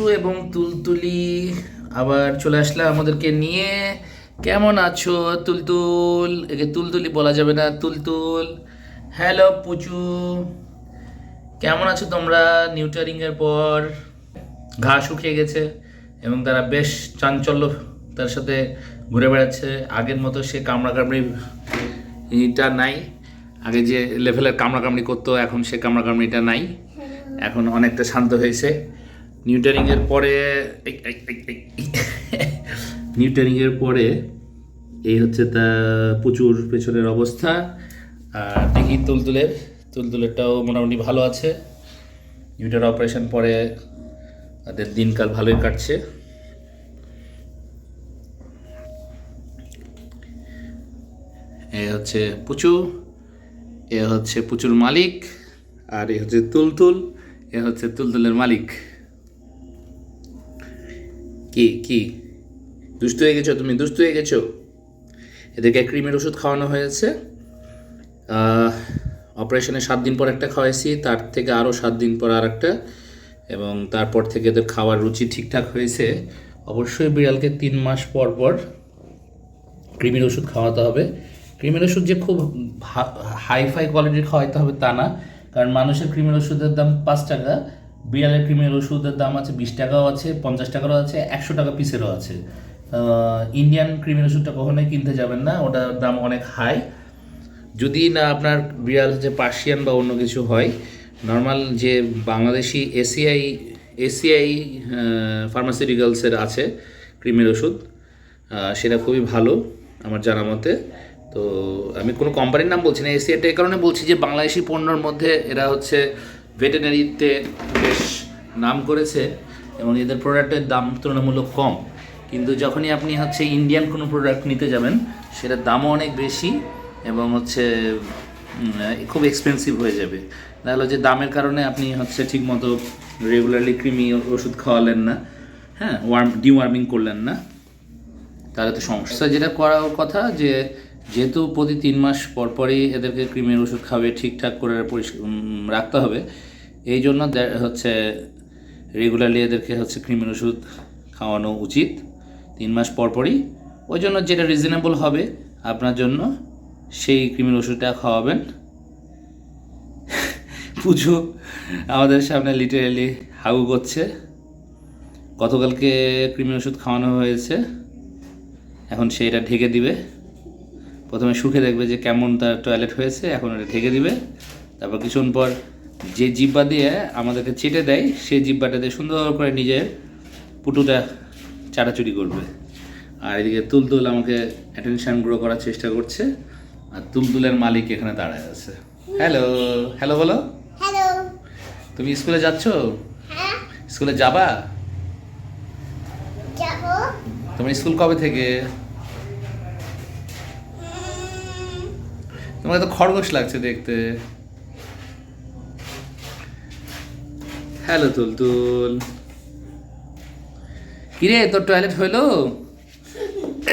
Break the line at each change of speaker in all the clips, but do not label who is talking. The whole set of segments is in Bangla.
পুচু এবং তুলতুলি। আবার চলে আসলে আমাদেরকে নিয়ে। কেমন আছো, তুলতুল? একে তুলতুলি বলা যাবে না, তুলতুল। হ্যালো পুচু। কেমন আছো তোমরা? নিউটারিং এর পর ঘা শুকিয়ে গেছে এবং তারা বেশ চাঞ্চল্য তার সাথে ঘুরে বেড়াচ্ছে। আগের মতো সে কামড়া কামড়ি এটা নাই। আগে যে লেভেলের কামড়া কামড়ি করতো, এখন সে কামড়া কামড়িটা নাই। এখন অনেকটা শান্ত হয়েছে। নিউটারিং এর পরে এই, এই, এই, এই, এই। নিউটারিং এর পরে এই হচ্ছে তা প্রচুর পেছনের অবস্থা। আর দেখি তুলতুলের তুলতুলেরটাও মোটামুটি ভালো আছে। নিউটার অপারেশন পরে তাদের দিনকাল ভালোই কাটছে। এ হচ্ছে পুচু এ হচ্ছে পুচুর মালিক আর এ হচ্ছে তুলতুল এ হচ্ছে তুলতুলের মালিক। কি কি? দুষ্ট হয়ে গেছো? তুমি দুষ্ট হয়ে গেছো? এদেরকে ক্রিমের ওষুধ খাওয়ানো হয়েছে। অপারেশনের সাত দিন পর একটা খাওয়াইছি, তার থেকে আরও সাত দিন পর আর একটা এবং তারপর থেকে এদের খাওয়ার রুচি ঠিকঠাক হয়েছে। অবশ্যই বিড়ালকে তিন মাস পর পর ক্রিমের ওষুধ খাওয়াতে হবে। ক্রিমের ওষুধ যে খুব হাই ফাই কোয়ালিটির খাওয়াইতে হবে তা না, কারণ মানুষের ক্রিমের ওষুধের দাম পাঁচ টাকা। বিড়ালের ক্রিমের ওষুধের দাম আছে বিশ টাকাও আছে, পঞ্চাশ টাকারও আছে, একশো টাকা পিসেরও আছে। ইন্ডিয়ান ক্রিমের ওষুধটা কখনোই কিনতে যাবেন না, ওটার দাম অনেক হাই যদি না আপনার বিড়াল হচ্ছে পার্সিয়ান বা অন্য কিছু হয় নর্মাল যে বাংলাদেশি এসিআই এসিআই ফার্মাসিউটিক্যালসের আছে ক্রিমের ওষুধ সেটা খুবই ভালো আমার জানা মতে। তো আমি কোনো কোম্পানির নাম বলছি না এসিআইটা এই কারণে বলছি যে বাংলাদেশি পণ্যর মধ্যে এরা হচ্ছে ভেটেনারিতে বেশ নাম করেছে এবং এদের প্রোডাক্টের দাম তুলনামূলক কম। কিন্তু যখনই আপনি হচ্ছে ইন্ডিয়ান কোনো প্রোডাক্ট নিতে যাবেন সেটার দামও অনেক বেশি এবং হচ্ছে খুব এক্সপেন্সিভ হয়ে যাবে। তাহলে যে দামের কারণে আপনি হচ্ছে ঠিকমতো রেগুলারলি কৃমি ওষুধ খাওয়ালেন না হ্যাঁ ওয়ার্ম ডিওয়ার্মিং করলেন না। তাহলে তো সমস্যা। যেটা করার কথা যে যেহেতু প্রতি তিন মাস পর পরই এদেরকে ক্রিমের ওষুধ খাবে, ঠিকঠাক করে রাখতে হবে। এই জন্য হচ্ছে রেগুলারলি এদেরকে হচ্ছে ক্রিমের ওষুধ খাওয়ানো উচিত তিন মাস পর পরই। ওই জন্য যেটা রিজনেবল হবে, আপনার জন্য সেই ক্রিমের ওষুধটা খাওয়াবেন। পুজো আমাদের সামনে লিটারেলি হাগু করছে। গতকালকে ক্রিমের ওষুধ খাওয়ানো হয়েছে। এখন সে এটা ঢেকে দিবে। প্রথমে শুকে দেখবে যে কেমন তার টয়লেট হয়েছে এখন এটা ঢেকে দিবে। তারপর কিছুক্ষণ পর যে জিব্বা দিয়ে আমাদেরকে চেটে দেয় সেই জিব্বাটা দিয়ে সুন্দর করে নিজের পুটুটা চাটাচুরি করবে। আর এদিকে তুলতুল আমাকে অ্যাটেনশান গ্রো করার চেষ্টা করছে আর তুলতুলের মালিক এখানে দাঁড়ায় আছে। হ্যালো হ্যালো বলো। তুমি স্কুলে যাচ্ছ?
হ্যাঁ।
স্কুলে যাবা?
যাব।
তোমার স্কুল কবে থেকে? তোমাকে তো খরগোশ লাগছে দেখতে। হ্যালো তুলতুল। কিরে, তোর টয়লেট হইল?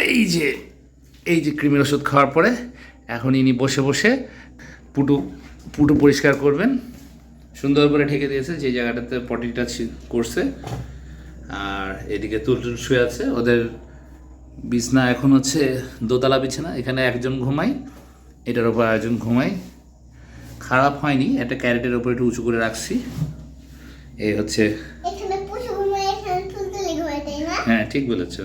এই যে এই যে ক্রিমের ওষুধ খাওয়ার পরে এখন ইনি বসে বসে পুটু পুটু পরিষ্কার করবেন। সুন্দর করে ঢেকে দিয়েছে, যে জায়গাটাতে পটিটা করছে। আর এদিকে তুলতুল শুয়ে আছে। ওদের বিছনা এখন হচ্ছে দোতলা বিছানা, এখানে একজন ঘুমায়। এটার উপর আয়োজন ঘুমাই। খারাপ হয়নি একটা ক্যারেটের উপর একটু উঁচু করে রাখছি। এই হচ্ছে হ্যাঁ ঠিক বলেছ।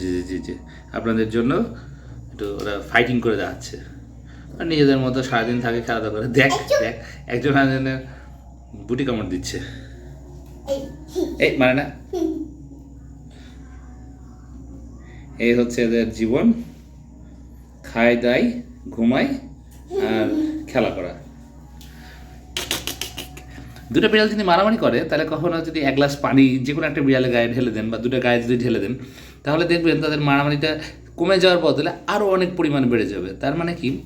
জি জি জি জি। আপনাদের জন্য একটু ওরা ফাইটিং করে দেখাচ্ছে। আর নিজেদের মতো সারাদিন থাকে খেলাধুলা করে। দেখ দেখ একজন একজনের বুটি কামড় দিচ্ছে।
এই
এই মানে না? এই হচ্ছে এদের জীবন। খায়, দায়, ঘুমায় আর খেলা করা। দুটো বিড়াল যদি মারামারি করে, তাহলে কখনো যদি এক গ্লাস পানি যে কোনো একটা বিড়ালে গায়ে ঢেলে দেন বা দুটো গায়ে যদি ঢেলে দেন, তাহলে দেখবেন তাদের মারামারিটা কমে যাওয়ার বদলে আরও অনেক পরিমাণ বেড়ে যাবে। তার মানে কি?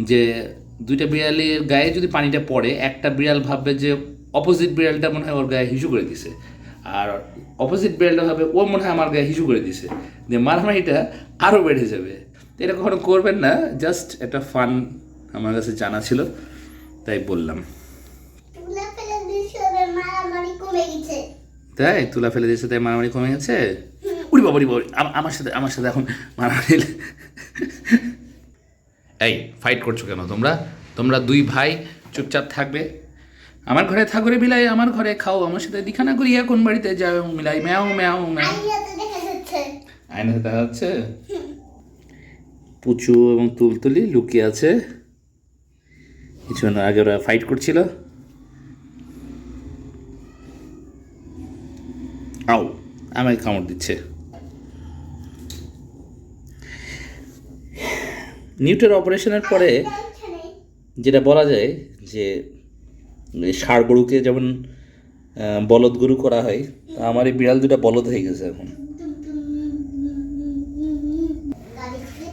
যে দুইটা বিড়ালের গায়ে যদি পানিটা পড়ে, একটা বিড়াল ভাববে যে অপোজিট বিড়ালটা মনে হয় ওর গায়ে হিসু করে দিছে। আর অপোজিট বিড়ালটা ভাবে ও মনে হয় আমার গায়ে হিসু করে দিছে। যে মারামারিটা আরও বেড়ে যাবে। তো এটা কখনো করবেন না জাস্ট একটা ফান আমার কাছে জানা ছিল তাই বললাম। তাই? তুলা ফেলে দিয়েছে তাই মারামারি কমে গেছে? উড়ি বাবা উড়ি বাবা আমার সাথে আমার সাথে এখন মারামারি এই ফাইট করছ কেন তোমরা? তোমরা দুই ভাই চুপচাপ থাকবে। আমার ঘরে থাকো রে মিলাই আমার ঘরে খাও আমার সাথে দিখানা করি এখন বাড়িতে যাও মিলাই ম্যাও ম্যাও ম্যাও।
আইয়া দেখা যাচ্ছে।
আয়নাতে দেখা যাচ্ছে? পুচু এবং তুলতুলি লুকিয়ে আছে। কিছু না, আগে ওরা ফাইট করছিল। আও আমাকে কামড় দিচ্ছে। নিউটের অপারেশনের পরে যেটা বলা যায় যে ষাড় গরুকে যেমন বলদ গরু করা হয় আমার এই বিড়াল দুটা বলদ হয়ে গেছে এখন
গাড়ি খুলে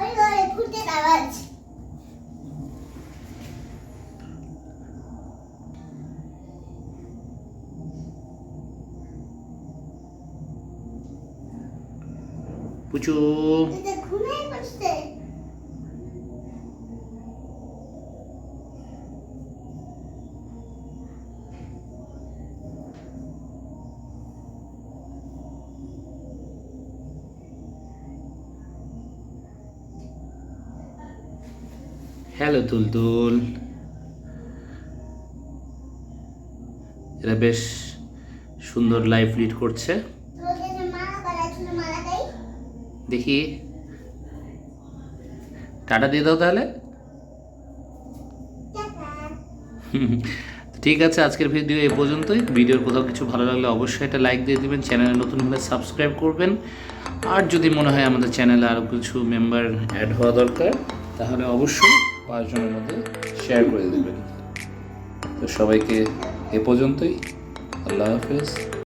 ওই ঘরে ফুটে আওয়াজ পড়ছে
হ্যালো তুলতুল এরা বেশ সুন্দর লাইফ লিড করছে
তোদের যে মালা করা ছিল মালাটাই
দেখি। টাটা দিয়ে দাও তাহলে। ঠিক আছে আজকের ভিডিও এই পর্যন্তই। ভিডিওর কোথাও কিছু ভালো লাগলে অবশ্যই একটা লাইক দিয়ে দিবেন। চ্যানেলে নতুন হলে সাবস্ক্রাইব করবেন। আর যদি মনে হয় আমাদের চ্যানেলে আরও কিছু মেম্বার অ্যাড হওয়া দরকার তাহলে অবশ্যই পাঁচজনের মধ্যে শেয়ার করে দেবেন। তো সবাইকে এ পর্যন্তই। আল্লাহ হাফেজ।